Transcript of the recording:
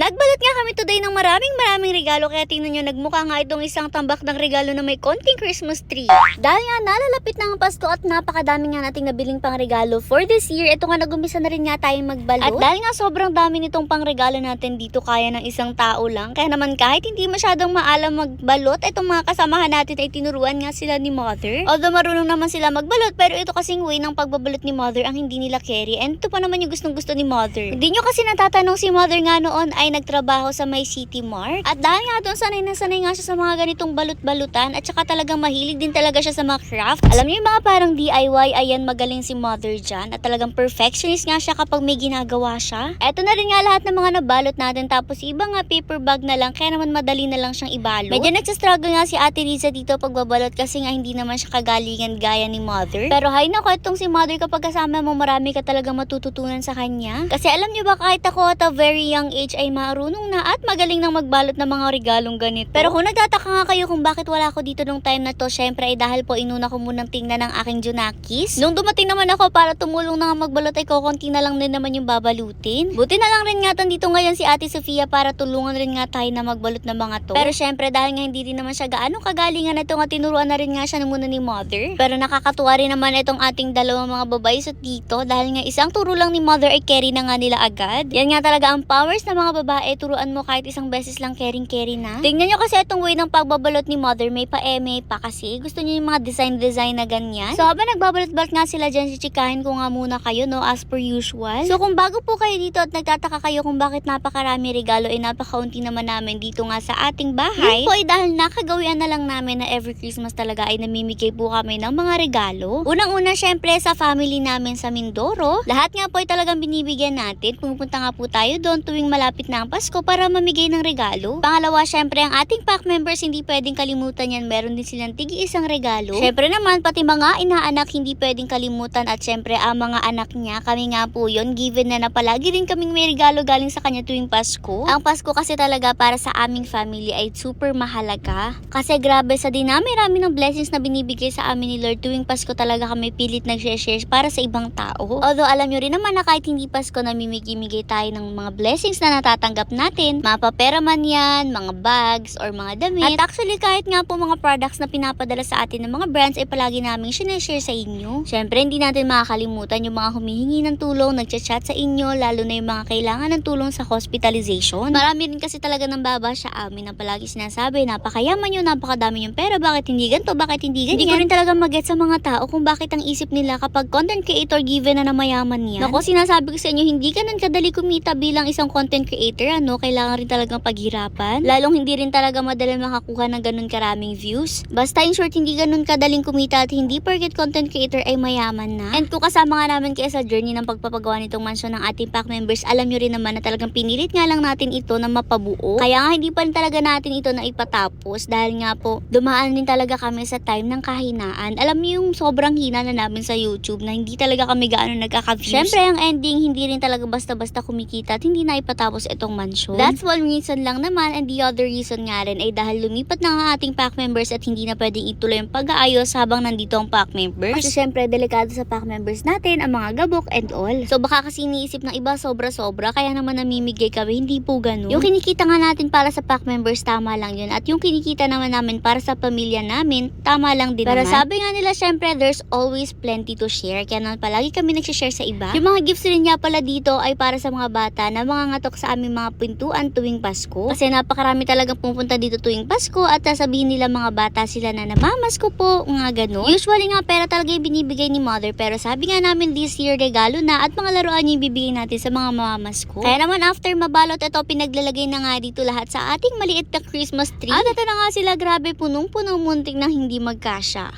Nagbalot nga kami today ng maraming maraming regalo kaya tingnan nyo nagmukha nga itong isang tambak ng regalo na may konting Christmas tree. Dahil nga nalalapit na ang Pasko at napakadami nga nating nabiling pang regalo for this year. Ito nga nag-umpisa na rin nga tayong magbalot. At dahil nga sobrang dami nitong pang regalo natin dito kaya ng isang tao lang. Kaya naman kahit hindi masyadong maalam magbalot, itong mga kasamahan natin ay tinuruan nga sila ni Mother. Although marunong naman sila magbalot pero ito kasing way ng pagbabalot ni Mother ang hindi nila carry. And ito pa naman yung gustong gusto ni Mother. Hindi nyo kasi natatanong si Mother nga noon ay nagtrabaho sa May City Mart. At dahil nga doon sanay na sanay nga siya sa mga ganitong balut-balutan at saka talagang mahilig din talaga siya sa mga craft. Alam niyo yung mga parang DIY, ayan magaling si Mother dyan. At talagang perfectionist nga siya kapag may ginagawa siya. Eto na rin nga lahat ng mga nabalot natin tapos iba nga paper bag na lang kaya naman madali na lang siyang ibalot. Medyo nagsastruggle nga si Ate Riza dito pagbabalot kasi nga hindi naman siya kagalingan gaya ni Mother. Pero hay nako itong si Mother kapag kasama mo marami ka talaga matututunan sa kanya. Kasi alam niyo ba kahit ako at a very young age ay marunong na at magaling nang magbalot ng mga regalong ganito. Pero kung nagtataka nga kayo kung bakit wala ako dito nung time na to, syempre ay dahil po inuna ko munang tingnan ng aking Junakis. Nung dumating naman ako para tumulong na magbalot ay kukunti na lang din naman yung babalutin. Buti na lang rin nga dito ngayon si Ate Sofia para tulungan rin nga tayo na magbalot ng mga to. Pero syempre dahil nga hindi rin naman siya gaano kagalingan ito nga tinuruan na rin nga siya muna ni Mother. Pero nakakatuwa rin naman itong ating dalawang mga babae sa dito dahil nga isang turo lang ni Mother ay carry na nga nila agad. Yan nga talaga ang powers ng mga babae. Turuan mo kahit isang beses lang caring-carry na. Tingnan nyo kasi itong way ng pagbabalot ni Mother. May pa-eme pa kasi. Gusto niyo yung mga design-design na ganyan. So habang nagbabalot-balot nga sila dyan, chichikahin ko nga muna kayo no as per usual. So kung bago po kayo dito at nagtataka kayo kung bakit napakarami regalo ay napakaunti naman namin dito nga sa ating bahay. Yun po ay dahil nakagawian na lang namin na every Christmas talaga ay namimigay po kami ng mga regalo. Unang-una syempre sa family namin sa Mindoro. Lahat nga po ay talagang binibigyan natin. Pumunta nga po tayo doon tuwing malapit ang Pasko para mamigay ng regalo. Pangalawa syempre ang ating pack members hindi pwedeng kalimutan yan. Meron din silang tigi isang regalo. Syempre naman pati mga inaanak hindi pwedeng kalimutan at syempre ang mga anak niya kami nga po yon given na na palagi rin kaming may regalo galing sa kanya tuwing Pasko. Ang Pasko kasi talaga para sa aming family ay super mahalaga. Kasi grabe sa dinami-rami ng blessings na binibigay sa amin ni Lord tuwing Pasko talaga kami pilit nag-share para sa ibang tao. Although alam nyo rin naman na kahit hindi Pasko namimigay-migay tayo ng mga blessings na natatanggap natin. Mga papera man yan, mga bags, or mga damit. At actually kahit nga po mga products na pinapadala sa atin ng mga brands ay palagi namin sinashare sa inyo. Syempre hindi natin makakalimutan yung mga humihingi ng tulong, nagchat-chat sa inyo, lalo na yung mga kailangan ng tulong sa hospitalization. Marami rin kasi talaga ng baba sa amin na palagi sinasabi, napakayaman nyo, napakadami yung pera, bakit hindi ganito, bakit hindi ganyan. Hindi ko rin talaga mag sa mga tao kung bakit ang isip nila kapag content creator given na na mayaman yan. Nako, sinasabi ko sa inyo, hindi ganun kadali kumita bilang isang content creator, ano, kailangan rin talagang paghirapan. Lalong hindi rin talaga madali makakuha ng ganun karaming views. Basta in short, hindi ganun kadaling kumita at hindi porket content creator ay mayaman na. And kung kasama nga namin kayo sa journey ng pagpapagawa nitong mansyon ng ating pack members, alam nyo rin naman na talagang pinilit nga lang natin ito na mapabuo. Kaya nga hindi pa rin talaga natin ito na ipatapos dahil nga po dumaan din talaga kami sa time ng kahinaan. Alam niyo yung sobrang hina na namin sa YouTube na hindi talaga kami gaano nagkaka-views. Syempre ang ending hindi rin talaga basta-basta kumikita at hindi na ipatapos itong mansyon. That's one reason lang naman and the other reason nga rin ay dahil lumipat na ang ating pack members at hindi na pwedeng ituloy ang pag-aayos habang nandito ang pack members. Kasi syempre delikado sa pack members natin ang mga gabok and all. So baka kasi iniisip ng iba sobra-sobra kaya naman namimigay kami, hindi po ganun. Yung kinikita nga natin para sa pack members tama lang yun at yung kinikita naman namin para sa pamilya namin tama lang din Pero naman. sabi nga nila syempre there's always plenty to share kaya naman palagi kami nagsishare sa iba. Yung mga gifts rin niya pala dito ay para sa mga bata na mga ngatok sa aming mga pintuan tuwing Pasko. Kasi napakarami talagang pupunta dito tuwing Pasko at sasabihin nila mga bata sila na namamasko po, nga ganun. Usually nga pera talaga yung binibigay ni mother pero sabi nga namin this year regalo na at mga laruan yung ibibigay natin sa mga mamamasko. Kaya naman after mabalot ito pinaglalagay na nga dito lahat sa ating maliit na Christmas tree. At ito na nga sila grabe punong-punong muntik na hindi magkasya.